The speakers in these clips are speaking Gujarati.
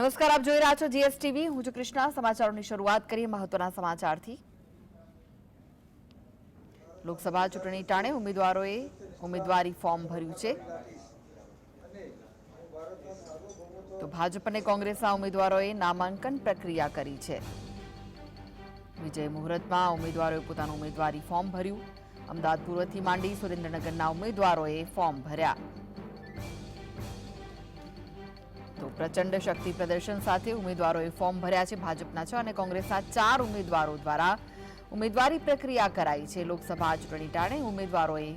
નમસ્કાર, આપ જોઈ રહ્યા છો જીએસટીવી. હું છું કૃષ્ણા. સમાચારોની શરૂઆત કરીએ મહત્વના સમાચારથી. લોકસભા ચૂંટણી ટાણે ઉમેદવારોએ ઉમેદવારી ફોર્મ ભર્યું છે. તો ભાજપ અને કોંગ્રેસના ઉમેદવારોએ નામાંકન પ્રક્રિયા કરી છે. વિજય મુહૂર્તમાં ઉમેદવારોએ પોતાનું ઉમેદવારી ફોર્મ ભર્યું. અમદાવાદ પૂર્વથી માંડી સુરેન્દ્રનગરના ઉમેદવારોએ ફોર્મ ભર્યા. પ્રચંડ શક્તિ પ્રદર્શન સાથે ઉમેદવારોએ ફોર્મ ભર્યા છે. ભાજપના છ અને કોંગ્રેસના ચાર ઉમેદવારો દ્વારા ઉમેદવારી પ્રક્રિયા કરાઈ છે. લોકસભા ચૂંટણી ટાણે ઉમેદવારોએ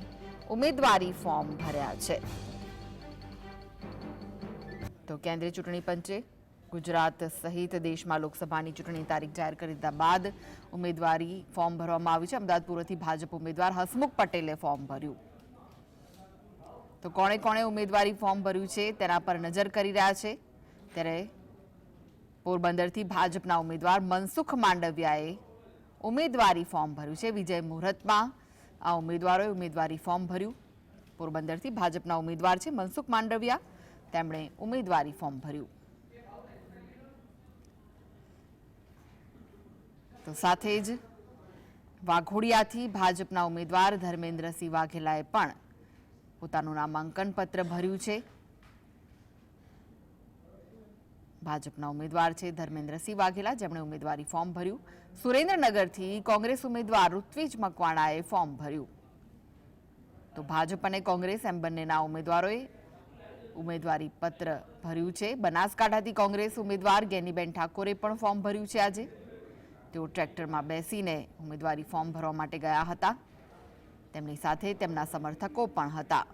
ઉમેદવારી ફોર્મ ભર્યા છે. તો કેન્દ્રીય ચૂંટણી પંચે ગુજરાત સહિત દેશમાં લોકસભાની ચૂંટણી તારીખ જાહેર કરી દીધા બાદ ઉમેદવારી ફોર્મ ભરવામાં આવ્યું છે. અમદાવાદ પૂર્વથી ભાજપ ઉમેદવાર હસમુખ પટેલે ફોર્મ ભર્યું. તો કોણે કોણે ઉમેદવારી ફોર્મ ભર્યું છે તેના પર નજર કરી રહ્યા છે. ત્યારે પોરબંદરથી ભાજપના ઉમેદવાર મનસુખ માંડવિયાએ ઉમેદવારી ફોર્મ ભર્યું છે. વિજય મુહૂર્તમાં આ ઉમેદવારોએ ઉમેદવારી ફોર્મ ભર્યું. પોરબંદરથી ભાજપના ઉમેદવાર છે મનસુખ માંડવિયા. તેમણે ઉમેદવારી ફોર્મ ભર્યું. તો સાથે જ વાઘોડિયાથી ભાજપના ઉમેદવાર ધર્મેન્દ્રસિંહ વાઘેલાએ પણ પોતાનું નામાંકન પત્ર ભર્યું છે. ભાજપના ઉમેદવાર છે ધર્મેન્દ્રસિંહ વાઘેલા. જેમણે ઉમેદવારી ફોર્મ ભર્યું. સુરેન્દ્રનગરથી કોંગ્રેસ ઉમેદવાર ઋત્વિજ મકવાણાએ ફોર્મ ભર્યું. તો ભાજપ અને કોંગ્રેસ એમ બંનેના ઉમેદવારોએ ઉમેદવારી પત્ર ભર્યું છે. બનાસકાંઠાથી કોંગ્રેસ ઉમેદવાર ગેનીબેન ઠાકોરે પણ ફોર્મ ભર્યું છે આજે. તેઓ ટ્રેક્ટરમાં બેસીને ઉમેદવારી ફોર્મ ભરવા માટે ગયા હતા. તેમની સાથે તેમના સમર્થકો પણ હતા.